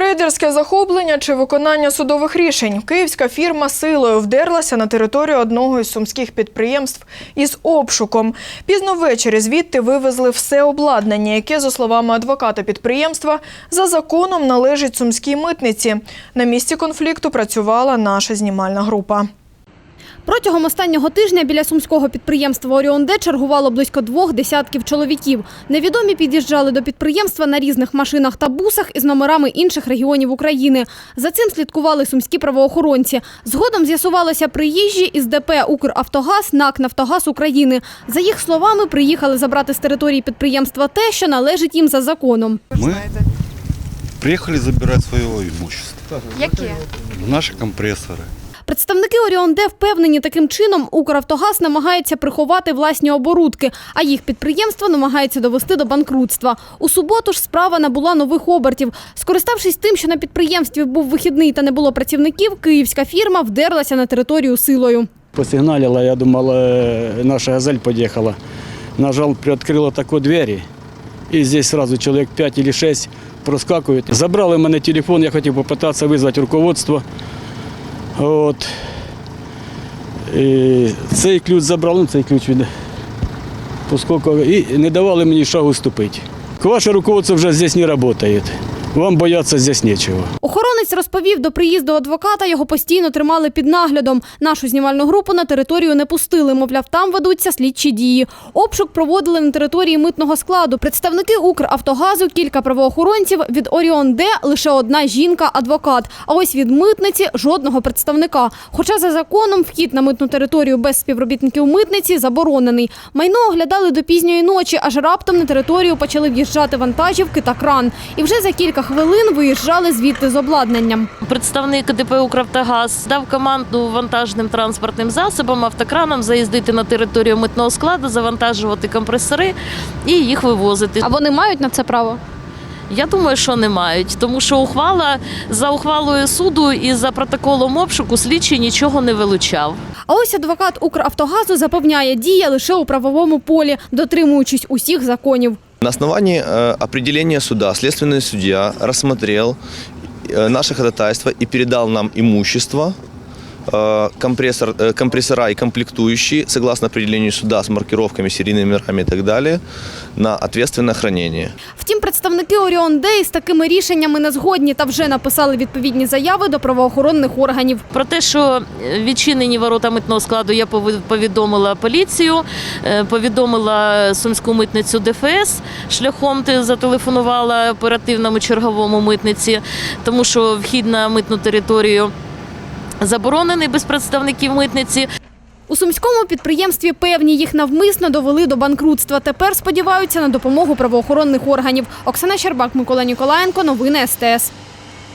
Рейдерське захоплення чи виконання судових рішень. Київська фірма силою вдерлася на територію одного із сумських підприємств із обшуком. Пізно ввечері звідти вивезли все обладнання, яке, за словами адвоката підприємства, за законом належить сумській митниці. На місці конфлікту працювала наша знімальна група. Протягом останнього тижня біля сумського підприємства «Оріон-Д» чергувало близько двох десятків чоловіків. Невідомі під'їжджали до підприємства на різних машинах та бусах із номерами інших регіонів України. За цим слідкували сумські правоохоронці. Згодом з'ясувалося приїжджі із ДП «Укравтогаз» НАК «Нафтогаз України». За їх словами, приїхали забрати з території підприємства те, що належить їм за законом. Мы приехали забирать свое имущество. Яке? Наши компрессоры. Представники «Оріон-Д» впевнені, таким чином «Укравтогаз» намагається приховати власні оборудки, а їх підприємство намагається довести до банкрутства. У суботу ж справа набула нових обертів. Скориставшись тим, що на підприємстві був вихідний та не було працівників, київська фірма вдерлася на територію силою. Посигналила, я думал, э, наша «Газель» подъехала. Нажал, приоткрыла такой двери, и здесь сразу человек 5 или 6 проскакивают. Забрали в мене телефон, я хотів попитатися визвати руководство. От. І цей ключ забрали, ну, цей ключ від поскольку, і не давали мені шагу ступити. Ваше руководство вже здесь не працює. Вам бояться здесь нечего. Охоронець розповів, до приїзду адвоката його постійно тримали під наглядом. Нашу знімальну групу на територію не пустили, мовляв, там ведуться слідчі дії. Обшук проводили на території митного складу. Представники Укравтогазу, кілька правоохоронців, від Оріон Д лише одна жінка-адвокат. А ось від митниці жодного представника. Хоча за законом вхід на митну територію без співробітників митниці заборонений. Майно оглядали до пізньої ночі, аж раптом на територію почали в'їжджати вантажівки та кран. І вже за кілька хвилин виїжджали звідти з обладнанням. Представник ДП «Укравтогаз» дав команду вантажним транспортним засобам, автокранам заїздити на територію митного складу, завантажувати компресори і їх вивозити. А вони мають на це право? Я думаю, що не мають, тому що ухвала за ухвалою суду і за протоколом обшуку слідчий нічого не вилучав. А ось адвокат Укравтогазу запевняє, діє лише у правовому полі, дотримуючись усіх законів. На основании э, определения суда следственный судья рассмотрел э, наше ходатайство и передал нам имущество, э, компрессор, э, компрессора и комплектующие, согласно определению суда с маркировками, серийными номерами и так далее, на ответственное хранение. Втім, представники Оріон Дей з такими рішеннями не згодні та вже написали відповідні заяви до правоохоронних органів. Про те, що відчинені ворота митного складу, я повідомила поліцію, е, повідомила сумську митницю ДФС. Шляхом ти зателефонувала оперативному черговому митниці, тому що вхід на митну територію заборонений без представників митниці. У сумському підприємстві певні їх навмисно довели до банкрутства. Тепер сподіваються на допомогу правоохоронних органів. Оксана Щербак, Микола Ніколаєнко. Новини СТС.